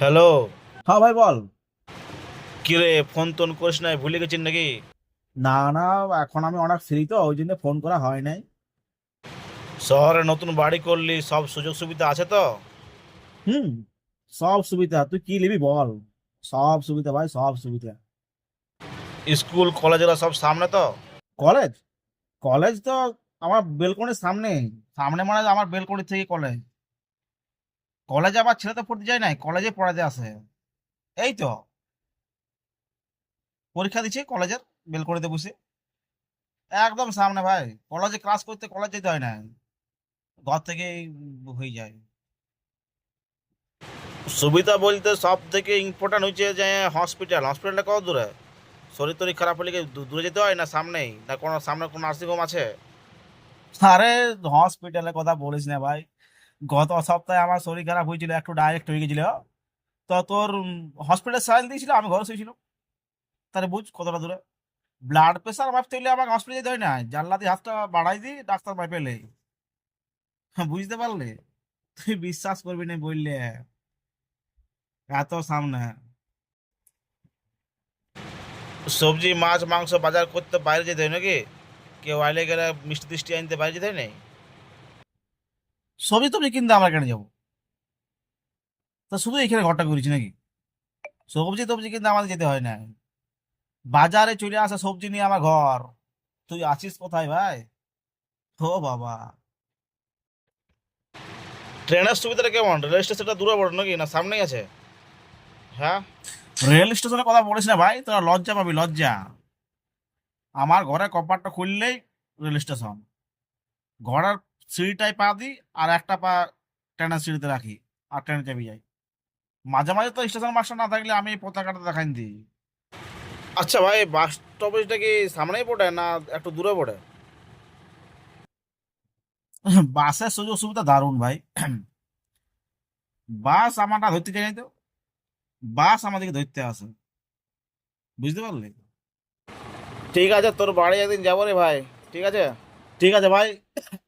Hello হ্যাঁ ভাই বল। কিরে ফোন টোন করিস নাই ভুলে গেছিস নাকি? না না এখন আমি অনেক ফ্রি তো ওই জন্য ফোন করা হয় নাই। শহরে নতুন বাড়ি করলি সব সুযোগ সুবিধা আছে তো? হুম সব সুবিধা তুই কি নিবি বল? সব সুবিধা ভাই সব সুবিধা। স্কুল কলেজেরা সব সামনে তো? কলেজ কলেজ তো আমার বেলকনির সামনে সামনে মানে আমার বেলকনি থেকে কলেজ কলেজে আবার ছেলে তো পড়তে যায় নাই কলেজে পড়াতে আসে। এই তো। পরীক্ষা দিচ্ছে কলেজের বেলকনিতে বসে একদম সামনে ভাই কলেজে ক্লাস করতে কলেজ যেতে হয় না। ঘর থেকে হয়ে যায়। সুবিধা বলতে সব থেকে ইম্পর্টেন্ট হচ্ছে যে হসপিটাল হসপিটালটা কত দূরে? শরীর টরীর খারাপ হলে কি দূরে যেতে হয় না সামনেই? না কোনো সামনে কোনো নার্সিং হোম আছে? আরে হসপিটালের কথা বলিস না ভাই। গত সপ্তাহে আমার শরীর খারাপ হয়েছিল, একটু ডাইরেক্ট হয়ে গেছিল। তো তোর হসপিটালে সাইল দিয়েছিল, আমি ঘরে শুয়েছিলাম। তাহলে বুঝ কতটা দূরে। ব্লাড প্রেশার মাপতে হলে আমাকে হসপিটালে যেতে হয় না। জানলা দিয়ে হাতটা বাড়াই দিই ডাক্তার মাপে এলে বুঝতে পারলে? তুই বিশ্বাস করবি না বললে। এত সামনে। সবজি, মাছ, মাংস বাজার করতে বাইরে যেতে হয় নাকি? কেউ আইলে গেলে মিষ্টি টিষ্টি আনতে বাইরে যেতে হয় নাই সবজি টবজি কিনতে আমরা কেন যাব? তা শুধু এখানে ঘরটা করেছি নাকি? সবজি টবজি কিনতে আমাদের যেতে হয় না। বাজারে চলে আসে সবজি নিয়ে আমার ঘর। তুই আছিস কোথায় ভাই? ও বাবা। ট্রেনের সুবিধাটা কেমন? রেল স্টেশনটা দূরে পড়ে নাকি? না সামনেই আছে? হ্যাঁ? রেল স্টেশনের কথা বলিস না ভাই তোরা লজ্জা পাবি লজ্জা। আমার ঘরে কপারটা খুললেই রেল স্টেশন। ঘরের সিঁড়িটাই পা দিই আর একটা পা ট্রেনের সিঁড়িতে রাখি আর ট্রেনে চেপে যাই। মাঝে মাঝে তো স্টেশন মাস্টার না থাকলে আমি পতাকাটা দেখাই দিই। আচ্ছা ভাই বাস স্টপেজটা কি সামনেই পড়ে না একটু দূরে পড়ে? বাসের সুযোগ সুবিধা দারুণ ভাই। বাস আমারটা ধরতে চাই তো। বাস আমাদেরকে ধরতে আসে। বুঝতে পারলি? ঠিক আছে তোর বাড়ি একদিন যাব রে ভাই ঠিক আছে? ঠিক আছে ভাই।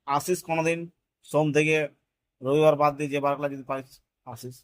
আসিস কোনোদিন সোম থেকে রবিবার বাদ দিয়ে যে বারগুলা যদি পারিস আসিস